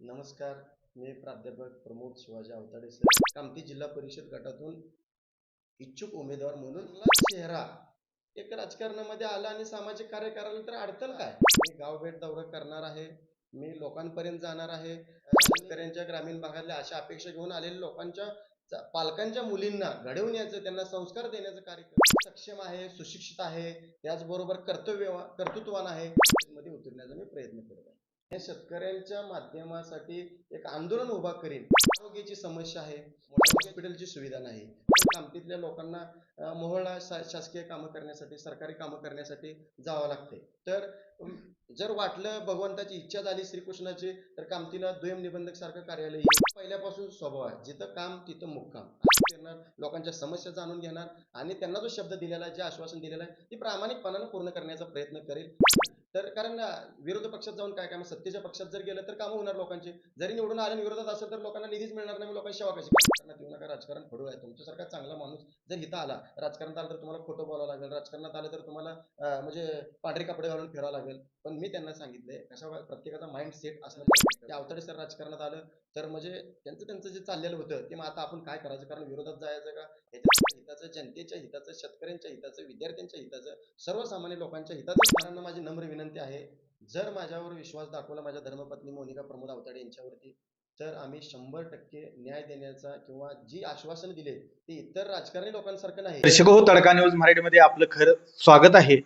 नमस्कार मी प्राध्यापक प्रमोद शिवाजी अवताडे सर कामती जिल्हा परिषद गटातून इच्छुक उमेदवार म्हणून चेहरा एक राजकारणामध्ये आला आणि सामाजिक कार्य करायला तर अडचण काय मी गावभेट दौरा करणार आहे मी लोकांपर्यंत जाणार आहे. शेतकऱ्यांच्या ग्रामीण भागातल्या अशा अपेक्षा घेऊन आलेल्या लोकांच्या पालकांच्या मुलींना घडवून यायचं त्यांना संस्कार देण्याचं कार्य सक्षम आहे सुशिक्षित आहे त्याचबरोबर कर्तव्य कर्तृत्वान आहे मध्ये उतरण्याचा मी प्रयत्न करत आहे. हे शेतकऱ्यांच्या माध्यमासाठी एक आंदोलन उभा करीन. आरोग्याची समस्या आहे हॉस्पिटलची सुविधा नाही. कामतीतल्या लोकांना मोहळा शा- शासकीय कामं करण्यासाठी सरकारी कामं करण्यासाठी जावं लागते तर जर वाटलं भगवंताची इच्छा झाली श्रीकृष्णाची तर कामतीला द्वयम निबंधक सारखं कार्यालय पहिल्यापासून स्वभाव आहे. जिथं काम तिथं मुक्काम. करणार लोकांच्या समस्या जाणून घेणार आणि त्यांना जो शब्द दिलेला आहे जे आश्वासन दिलेलं आहे ते प्रामाणिकपणानं पूर्ण करण्याचा प्रयत्न करेल. तर कारण विरोधी पक्षात जाऊन काय काम? सत्तेच्या पक्षात जर गेलं तर कामं होणार लोकांचे. जरी निवडून आले विरोधात असेल तर लोकांना निधीच मिळणार नाही. लोकांची सेवा कशी? करणार येऊ नका. राजकारण फडू आहे. तुमच्यासारखा चांगला माणूस जर इथं आला राजकारणात आलं तर तुम्हाला खोटं बोलावं लागेल. राजकारणात आलं तर तुम्हाला म्हणजे पांढरे कपडे घालून फिरावं लागेल. पण मी त्यांना सांगितलंय कशा प्रत्येकाचा माइंड सेट असणं गरजेचं ते सर राजकारणात आलं तर म्हणजे त्यांचं त्यांचं जे चाललेलं होतं ते मग आता आपण काय करायचं? कारण विरोधात जायचं का? ह्याच्या हिताचं जनतेच्या हिताचं शेतकऱ्यांच्या हिताचं विद्यार्थ्यांच्या हिताचं सर्वसामान्य लोकांच्या हिताचं. माझी नम्र विनंती आहे जर माझ्यावर विश्वास दाखवला माझ्या धर्मपत्नी मोनिका प्रमोद अवताडे यांच्यावरती तर आम्ही शंभर टक्के न्याय देण्याचा किंवा जी आश्वासन दिले ते इतर राजकारणी लोकांसारखं नाही. दर्शक हो तडका न्यूज मराठीमध्ये आपलं खरं स्वागत आहे.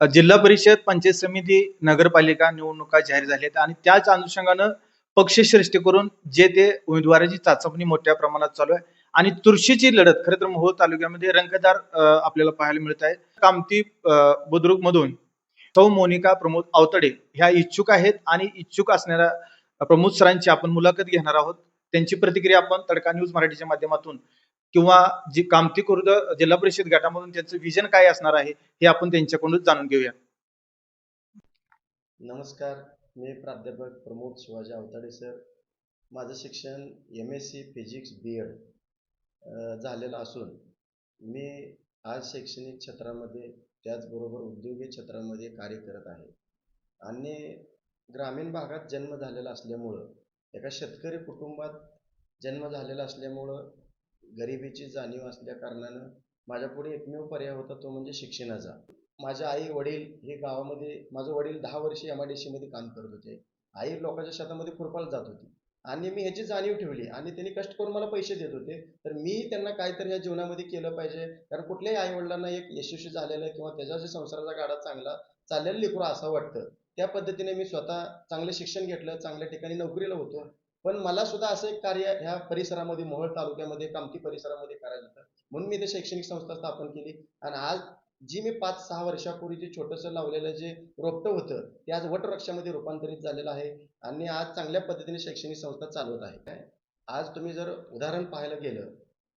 जिल्हा परिषद पंचायत समिती नगरपालिका निवडणुका जाहीर झाल्या आहेत आणि त्याच अनुषंगानं पक्षश्रेष्ठी करून जे ते उमेदवाराची चाचपणी मोठ्या प्रमाणात चालू आहे आणि तुळशीची लढत खरं तर मोहोळ तालुक्यामध्ये रंगदार आपल्याला पाहायला मिळत आहे. कामती बुद्रुक मधून सौ मोनिका प्रमोद अवतडे ह्या इच्छुक आहेत आणि इच्छुक असणाऱ्या प्रमोद सरांची आपण मुलाखत घेणार आहोत. त्यांची प्रतिक्रिया आपण तडका न्यूज मराठीच्या माध्यमातून किंवा जी कामती खुर्द जिल्हा परिषद गटामधून त्यांचं विजन काय असणार आहे हे आपण त्यांच्याकडून जाणून घेऊया. नमस्कार मी प्राध्यापक प्रमोद शिवाजी अवताडे सर. माझं शिक्षण M S C physics B Ed झालेलं असून मी आज शैक्षणिक क्षेत्रामध्ये त्याचबरोबर उद्योगी क्षेत्रामध्ये कार्य करत आहे. आणि ग्रामीण भागात जन्म झालेला असल्यामुळं एका शेतकरी कुटुंबात जन्म झालेला असल्यामुळं गरिबीची जाणीव असल्या कारणानं माझ्यापुढे एकमेव पर्याय होता तो म्हणजे शिक्षणाचा. माझे आई वडील हे गावामध्ये माझे वडील दहा वर्षी एम आय डी सीमध्ये काम करत होते. आई लोकांच्या शेतामध्ये खुरपाला जात होती. आणि मी ह्याची जाणीव ठेवली आणि त्यांनी कष्ट करून मला पैसे देत होते. तर मी त्यांना काहीतरी या जीवनामध्ये केलं पाहिजे. कारण कुठल्याही आई वडिलांना एक यशस्वी झालेलं किंवा त्याच्या संसाराचा गाडा चांगला चाललेलं लेकरू असं वाटतं. त्या पद्धतीने मी स्वतः चांगलं शिक्षण घेतलं चांगल्या ठिकाणी नोकरीला होतो. पण मला सुद्धा असं एक कार्य ह्या परिसरामध्ये मोहोळ तालुक्यामध्ये कामठी परिसरामध्ये करायचं होतं. म्हणून मी इथे शैक्षणिक संस्था स्थापन केली. आणि आज जी मी पाच सहा वर्षापूर्वी जे छोटंसं लावलेलं जे रोपटं होतं ते आज वटवृक्षामध्ये रूपांतरित झालेलं आहे आणि आज चांगल्या पद्धतीने शैक्षणिक संस्था चालवत आहे. आज तुम्ही जर उदाहरण पाहायला गेलं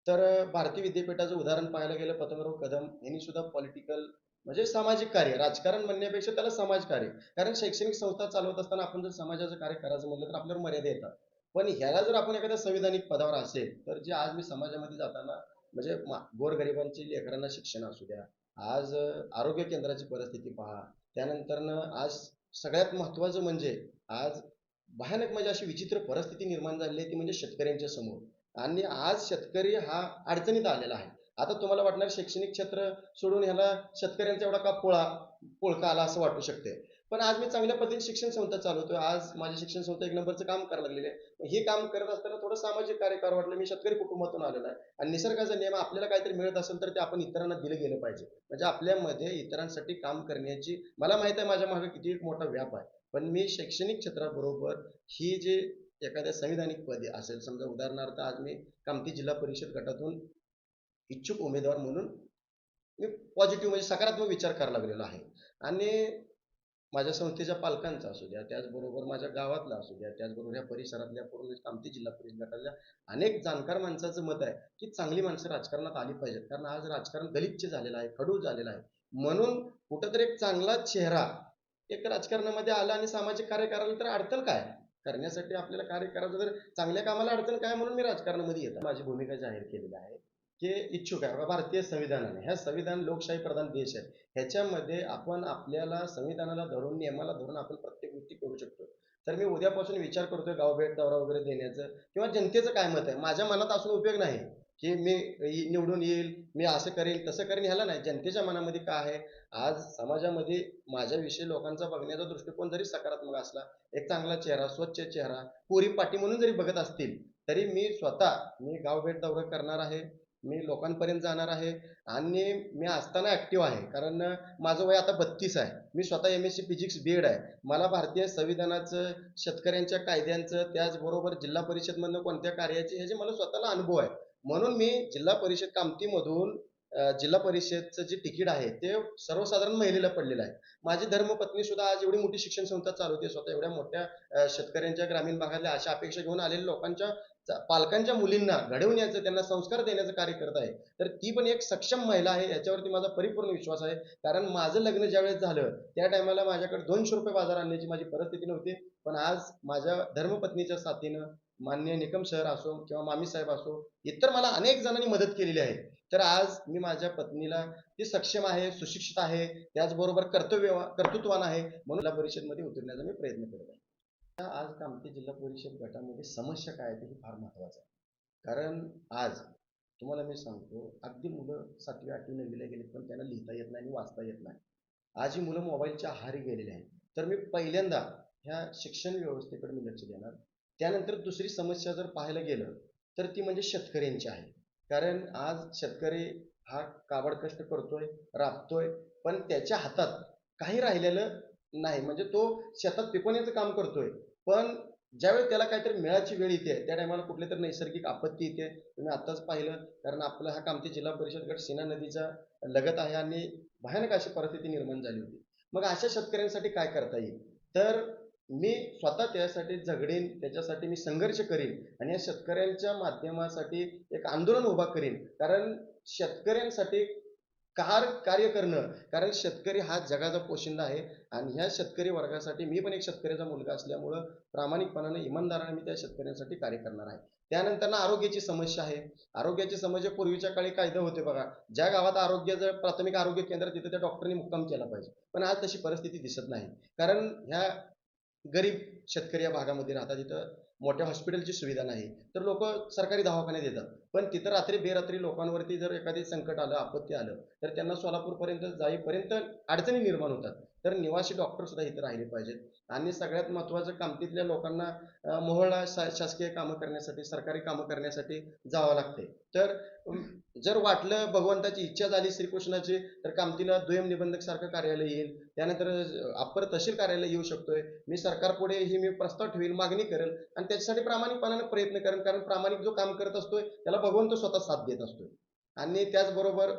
तर भारतीय विद्यापीठाचं उदाहरण पाहायला गेलं पतंगराव कदम यांनी सुद्धा पॉलिटिकल म्हणजे सामाजिक कार्य राजकारण म्हणण्यापेक्षा त्याला समाजकार्य कारण शैक्षणिक संस्था चालवत असताना आपण जर समाजाचं कार्य करायचं म्हटलं तर आपल्यावर मर्यादा येतात. पण ह्याला जर आपण एखाद्या संविधानिक पदावर असेल तर जे आज मी समाजामध्ये जाताना म्हणजे गोरगरिबांची लेकरांना शिक्षण असू द्या आज आरोग्य केंद्राची परिस्थिती पहा. त्यानंतरनं आज सगळ्यात महत्त्वाचं म्हणजे आज भयानक म्हणजे अशी विचित्र परिस्थिती निर्माण झालेली आहे ती म्हणजे शेतकऱ्यांच्या समोर. आणि आज शेतकरी हा अडचणीत आलेला आहे. आता तुम्हाला वाटणार शैक्षणिक क्षेत्र सोडून ह्याला शेतकऱ्यांचा एवढा का पोळा पोळका आला असं वाटू शकते पण आज मी चांगल्या पद्धतीने शिक्षण संस्था चालवतोय आज माझी शिक्षण संस्था एक नंबरचं काम करायला लागलेली आहे. हे काम करत असताना थोडं सामाजिक कार्य करावं वाटलं मी शेतकरी कुटुंबातून आलेलो आहे. आणि निसर्गाचा नियम आपल्याला काहीतरी मिळत असेल तर ते आपण इतरांना दिलं गेलं पाहिजे. म्हणजे आपल्यामध्ये इतरांसाठी काम करण्याची मला माहीत आहे माझ्या मागे किती एक मोठा व्याप आहे. पण मी शैक्षणिक क्षेत्राबरोबर ही जे एखाद्या संविधानिक पदे असेल समजा उदाहरणार्थ आज मी कामती जिल्हा परिषद गटातून इच्छुक उमेदवार म्हणून मी पॉझिटिव्ह म्हणजे सकारात्मक विचार करायला लागलेलो आहे. आणि माझ्या संस्थेच्या पालकांचा असू द्या त्याचबरोबर माझ्या गावातला असू द्या त्याचबरोबर ह्या परिसरातल्या पूर्ण कामती जिल्हा परिषद गटातल्या अनेक जाणकार माणसाचं मत आहे की चांगली माणसं राजकारणात आली पाहिजेत. कारण आज राजकारण गलिच्छ झालेलं आहे खडूळ झालेलं आहे. म्हणून कुठंतरी एक चांगला चेहरा एक राजकारणामध्ये आला आणि सामाजिक कार्य करायला तर अडचण काय? करण्यासाठी आपल्याला कार्य करायचं तर चांगल्या कामाला अडचण काय? म्हणून मी राजकारणामध्ये येतो. माझी भूमिका जाहीर केलेली आहे. की इच्छुक आहे बघा, भारतीय संविधानाने ह्या संविधान लोकशाही प्रधान देश आहे ह्याच्यामध्ये आपण आपल्याला संविधानाला धरून नियमाला धरून आपण प्रत्येक गोष्टी करू शकतो. तर मी उद्यापासून विचार करतोय गाव भेट दौरा वगैरे देण्याचं. किंवा जनतेचं काय मत आहे? माझ्या मनात असून उपयोग नाही की मी निवडून येईल मी असं करेन तसं करेन ह्याला नाही. जनतेच्या मनामध्ये काय आहे? आज समाजामध्ये माझ्याविषयी लोकांचा बघण्याचा दृष्टिकोन जरी सकारात्मक असला एक चांगला चेहरा स्वच्छ चेहरा पुरी पाटी म्हणून जरी बघत असतील तरी मी स्वतः मी गाव भेट दौरा करणार आहे. मी लोकांपर्यंत जाणार आहे आणि मी असताना ॲक्टिव्ह आहे. कारण माझं वय आता बत्तीस आहे. मी स्वतः M S C physics B Ed आहे. मला भारतीय संविधानाचं शेतकऱ्यांच्या कायद्यांचं त्याचबरोबर जिल्हा परिषदमधनं कोणत्या कार्याचे ह्याचे मला स्वतःला अनुभव आहे. म्हणून मी जिल्हा परिषद कामतीमधून जिल्हा परिषदचं जे तिकीट आहे ते सर्वसाधारण महिलेला पडलेलं आहे. माझी धर्मपत्नी सुद्धा आज एवढी मोठी शिक्षण संस्था चालवते स्वतः एवढ्या मोठ्या शेतकऱ्यांच्या ग्रामीण भागातल्या अशा अपेक्षा घेऊन आलेल्या लोकांच्या पालकांच्या मुलींना घडवून यायचं त्यांना संस्कार देण्याचं कार्य करत आहे. तर ती पण एक सक्षम महिला आहे याच्यावरती माझा परिपूर्ण विश्वास आहे. कारण माझं लग्न ज्यावेळेस झालं त्या टायमाला माझ्याकडे दोनशे रुपये बाजार आणण्याची माझी परिस्थिती नव्हती. पण आज माझ्या धर्मपत्नीच्या साथीनं मान्य निकम सर असो किंवा मामी साहेब असो इतर मला अनेक जणांनी मदत केलेली आहे. तर आज मी माझ्या पत्नीला ती सक्षम आहे सुशिक्षित आहे त्याचबरोबर कर्तव्य कर्तृत्वान आहे म्हणून परिषदमध्ये उतरण्याचा मी प्रयत्न करत आहे. आज कामठी जिल्हा परिषद गटामध्ये समस्या काय आहे हे फार महत्वाचं आहे. कारण आज तुम्हाला मी सांगतो अगदी मुलं सातवी आठवी नववीला गेली पण त्यांना लिहिता येत नाही आणि वाचता येत नाही. आज ही मुलं मोबाईलच्या आहारी गेलेली आहेत. तर मी पहिल्यांदा ह्या शिक्षण व्यवस्थेकडे मी लक्ष देणार. त्यानंतर दुसरी समस्या जर पाहायला गेलं तर ती म्हणजे शेतकऱ्यांची आहे. कारण आज शेतकरी हा काबड कष्ट करतोय राबतोय पण त्याच्या हातात काही राहिलेलं नाही. म्हणजे तो शेतात पिकवण्याचं काम करतोय. पण ज्यावेळी त्याला काहीतरी मिळायची वेळ येते त्या टायमाला कुठली तरी नैसर्गिक आपत्ती येते तुम्ही आत्ताच पाहिलं. कारण आपला हा कामती जिल्हा परिषद गट सीना नदीच्या लगत आहे आणि भयानक अशी परिस्थिती निर्माण झाली होती. मग अशा शेतकऱ्यांसाठी काय करता येईल? तर मी स्वतः त्यासाठी झगडेन त्याच्यासाठी मी संघर्ष करीन आणि या शेतकऱ्यांच्या माध्यमासाठी एक आंदोलन उभा करीन. कारण शेतकऱ्यांसाठी कार कार्य करणं. कारण शेतकरी हा जगाचा पोशिंदा आहे. आणि ह्या शेतकरी वर्गासाठी मी पण एक शेतकऱ्याचा मुलगा असल्यामुळं प्रामाणिकपणाने इमानदाराने मी त्या शेतकऱ्यांसाठी कार्य करणार आहे. त्यानंतर ना आरोग्याची समस्या आहे. आरोग्याची समस्या पूर्वीच्या काळी कायदे होते बघा. ज्या गावात आरोग्याचं जर प्राथमिक आरोग्य केंद्र तिथे त्या डॉक्टरनी मुक्काम केला पाहिजे. पण आज तशी परिस्थिती दिसत नाही. कारण ह्या गरीब शेतकरी या भागामध्ये राहतात. तिथं मोठ्या हॉस्पिटलची सुविधा नाही तर लोक सरकारी दवाखान्यात येतात. पण तिथं रात्री बेरात्री लोकांवरती जर एखादी संकट आलं आपत्ती आलं तर त्यांना सोलापूरपर्यंत जाईपर्यंत अडचणी निर्माण होतात. तर निवासी डॉक्टर सुद्धा इथे राहिले पाहिजेत. आणि सगळ्यात महत्त्वाचं कामतीतल्या लोकांना मोहळा शा शासकीय कामं करण्यासाठी सरकारी कामं करण्यासाठी जावं लागते. तर जर वाटलं भगवंताची इच्छा झाली श्रीकृष्णाची तर कामतीला दुय्यम निबंधक सारखं कार्यालय येईल. त्यानंतर अप्पर तहसील कार्यालय येऊ शकतोय. मी सरकारपुढे ही मी प्रस्ताव ठेवेल मागणी करेल. आणि त्याच्यासाठी प्रामाणिकपणाने प्रयत्न करेन कारण प्रामाणिक जो काम करत असतोय त्याला भगवंत स्वतः साथ देत असतोय. आणि त्याचबरोबर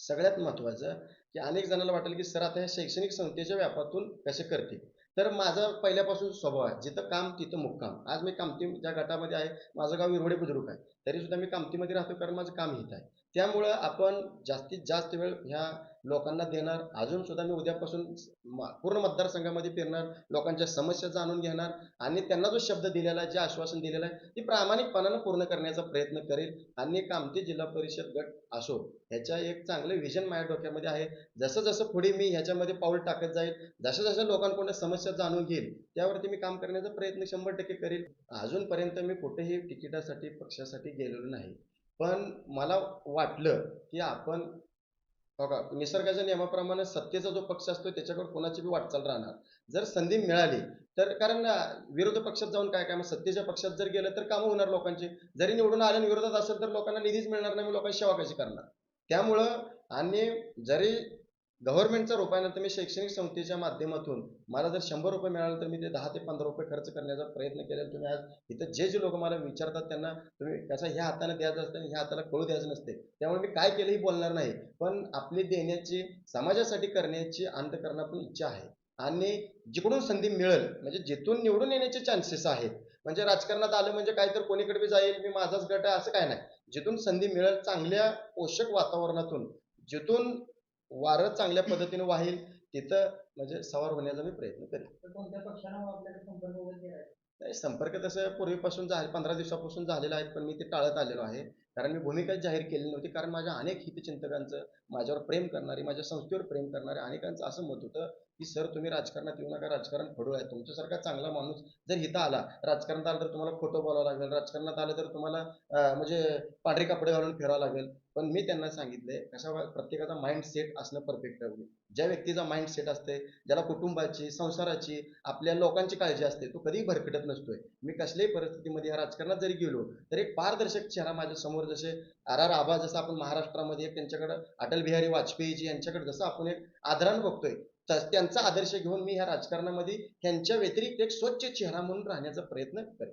सगळ्यात महत्त्वाचं की अनेक जणांना वाटेल की सर आता ह्या शैक्षणिक संस्थेच्या व्यापातून कसे करतील? तर माझा पहिल्यापासून स्वभाव आहे जिथं काम तिथं मुक्काम. आज मी कामती ज्या गटामध्ये आहे माझं गाव विरवडे बुद्रुक आहे. तरी सुद्धा मी कामतीमध्ये राहतो कारण माझं काम हित आहे. त्यामुळं आपण जास्तीत जास्त वेळ ह्या लोकांना देणार. अजून सुद्धा मी उद्यापासून म- पूर्ण मतदारसंघामध्ये फिरणार लोकांच्या समस्या जाणून घेणार आणि त्यांना जो शब्द दिलेला आहे जे आश्वासन दिलेलं आहे ते प्रामाणिकपणानं पूर्ण करण्याचा प्रयत्न करेल. आणि कामती जिल्हा परिषद गट असो ह्याच्या एक चांगलं विजन माझ्या डोक्यामध्ये आहे. जसं जसं पुढे मी ह्याच्यामध्ये पाऊल टाकत जाईल जसं जसं लोकांकडून समस्या जाणून घेईल त्यावरती मी काम करण्याचा प्रयत्न शंभर टक्के करेल. अजूनपर्यंत मी कुठेही तिकिटासाठी पक्षासाठी गेलेलो नाही. पण मला वाटलं की आपण बघा निसर्गाच्या नियमाप्रमाणे सत्तेचा जो पक्ष असतो त्याच्याकडे कोणाची बी वाटचाल राहणार. जर संधी मिळाली तर कारण विरोध विरोधी पक्षात जाऊन काय काय मग सत्तेच्या पक्षात जर गेलं तर कामं होणार लोकांची. जरी निवडून आल्या विरोधात असेल तर लोकांना निधीच मिळणार नाही लोकांची सेवा कशी करणार? त्यामुळं आणि जरी गव्हर्नमेंटचा रुपयानंतर मी शैक्षणिक संस्थेच्या माध्यमातून मला जर शंभर रुपये मिळाले तर मी ते दहा ते पंधरा रुपये खर्च करण्याचा प्रयत्न केला तुम्ही आज इथं जे जे लोक मला विचारतात त्यांना तुम्ही कसं ह्या हाताने द्यायचं असतं आणि ह्या हाताला कळू द्यायचं नसते. त्यामुळे मी काय केलंही बोलणार नाही. पण आपली देण्याची समाजासाठी करण्याची अंतकरणातून इच्छा आहे. आणि जिकडून संधी मिळेल म्हणजे जिथून निवडून येण्याचे चान्सेस आहेत. म्हणजे राजकारणात आलं म्हणजे काय तर कोणीकडे बी जाईल मी माझाच गट आहे असं काय नाही. जिथून संधी मिळेल चांगल्या पोषक वातावरणातून जिथून वारं चांगल्या पद्धतीने वाहील तिथं म्हणजे सवार होण्याचा मी प्रयत्न करेन कोणत्या पक्षानं आपल्याला संपर्क वगैरे केला आहे? नाही संपर्क तसं पूर्वीपासून झाले पंधरा दिवसापासून झालेला आहे पण मी ते टाळत आलेलो आहे कारण मी भूमिकाच जाहीर केलेली नव्हती कारण माझ्या अनेक हितचिंतकांचं माझ्यावर प्रेम करणारे माझ्या संस्थेवर प्रेम करणारे अनेकांचं असं मत होतं की सर तुम्ही राजकारणात येऊ नका राजकारण फडू आहे. तुमच्यासारखा चांगला माणूस जर इथं आला राजकारणात आला तर तुम्हाला फोटो बोलावा लागेल. राजकारणात आलं तर तुम्हाला म्हणजे पांढरे कपडे घालून फिरावं लागेल. पण मी त्यांना सांगितलंय कशा प्रत्येकाचा माइंड सेट असणं परफेक्ट आहे ज्या व्यक्तीचा माइंड सेट असते ज्याला कुटुंबाची संसाराची आपल्या लोकांची काळजी असते तो कधीही भरकटत नसतोय. मी कसल्याही परिस्थितीमध्ये या राजकारणात जरी गेलो तर एक पारदर्शक चेहरा माझ्यासमोर जसे आर आर आबा जसं आपण महाराष्ट्रामध्ये एक अटल बिहारी वाजपेयीजी यांच्याकडे जसं आपण एक आदरानं बघतोय त्यांचा आदर्श घेऊन मी ह्या राजकारणामध्ये ह्यांच्या व्यतिरिक्त एक स्वच्छ चेहरा म्हणून राहण्याचा प्रयत्न करेन.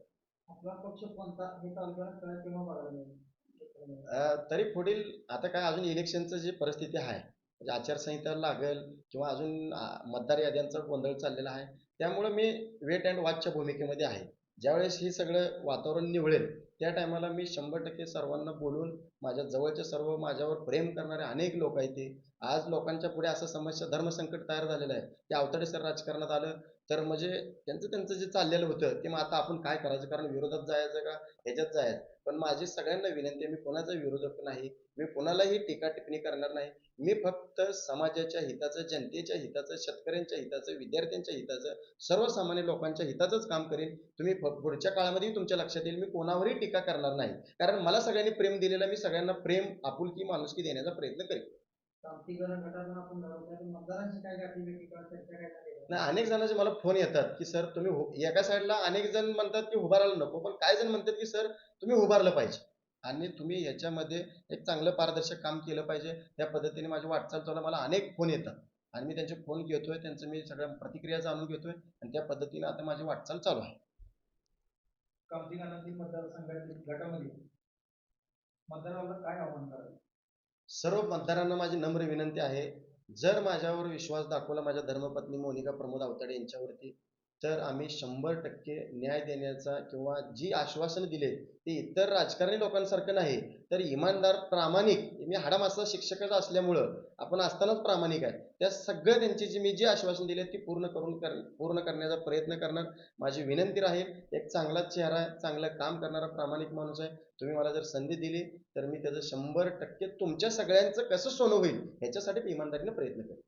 तरी पुढील आता काय अजून इलेक्शनचं जी परिस्थिती आहे म्हणजे आचारसंहिता लागेल किंवा अजून मतदार याद्यांचा गोंधळ चाललेला आहे त्यामुळे मी वेट अँड वॉचच्या भूमिकेमध्ये आहे. ज्यावेळेस हे सगळं वातावरण निवळेल त्या टायमाला मी शंभर टक्के सर्वांना बोलून माझ्या जवळचे सर्व माझ्यावर प्रेम करणारे अनेक लोक आहेत ते. आज लोकांच्या पुढे असं समस्या धर्मसंकट तयार झालेलं आहे. की अवताडे सर राजकारणात आलं. तर म्हणजे त्यांचं त्यांचं जे चाललेलं होतं ते मग आता आपण काय करायचं? कारण विरोधात जायचं का? ह्याच्यात जायचं. पण माझी सगळ्यांना विनंती आहे मी कोणाचा विरोधक नाही मी कोणालाही टीका टिप्पणी करणार नाही. मी फक्त समाजाच्या हिताचं जनतेच्या हिताचं शेतकऱ्यांच्या हिताचं विद्यार्थ्यांच्या हिताचं सर्वसामान्य लोकांच्या हिताचंच काम करेन. तुम्ही पुढच्या काळामध्येही तुमच्या लक्षात येईल मी कोणावरही टीका करणार नाही. कारण मला सगळ्यांनी प्रेम दिलेला मी सगळ्यांना प्रेम आपुलकी माणुसकी देण्याचा प्रयत्न करेन. नाही अनेक जणांचे मला फोन येतात की सर तुम्ही एका साईडला अनेक जण म्हणतात की उभारायला नको पण काय जण म्हणतात की सर तुम्ही उभारलं पाहिजे. आणि तुम्ही याच्यामध्ये एक चांगलं पारदर्शक काम केलं पाहिजे. त्या पद्धतीने माझी वाटचाल चालू. मला अनेक फोन येतात. आणि मी त्यांचे फोन घेतोय त्यांचं मी सगळ्या प्रतिक्रिया जाणून घेतोय आणि त्या पद्धतीने आता माझी वाटचाल चालू आहे. काय आव्हान सर्व मतदारांना माझी नम्र विनंती आहे जर माझ्यावर विश्वास दाखवला माझ्या धर्मपत्नी मोनिका प्रमोद आवताडे यांच्यावरती तर आम्ही शंभर टक्के न्याय देण्याचा किंवा जी आश्वासनं दिले ते इतर राजकारणी लोकांसारखं नाही तर इमानदार प्रामाणिक मी हाडामासा शिक्षकच असल्यामुळं आपण असतानाच प्रामाणिक आहे. त्या सगळं त्यांची जी मी जी आश्वासन दिले ती पूर्ण करून कर पूर्ण करण्याचा प्रयत्न करणार. माझी विनंती राहील एक चांगला चेहरा आहे चांगलं काम करणारा प्रामाणिक माणूस आहे. तुम्ही मला जर संधी दिली तर मी त्याचं शंभर टक्के तुमच्या सगळ्यांचं कसं सोनं होईल ह्याच्यासाठी मी इमानदारीने प्रयत्न करेन.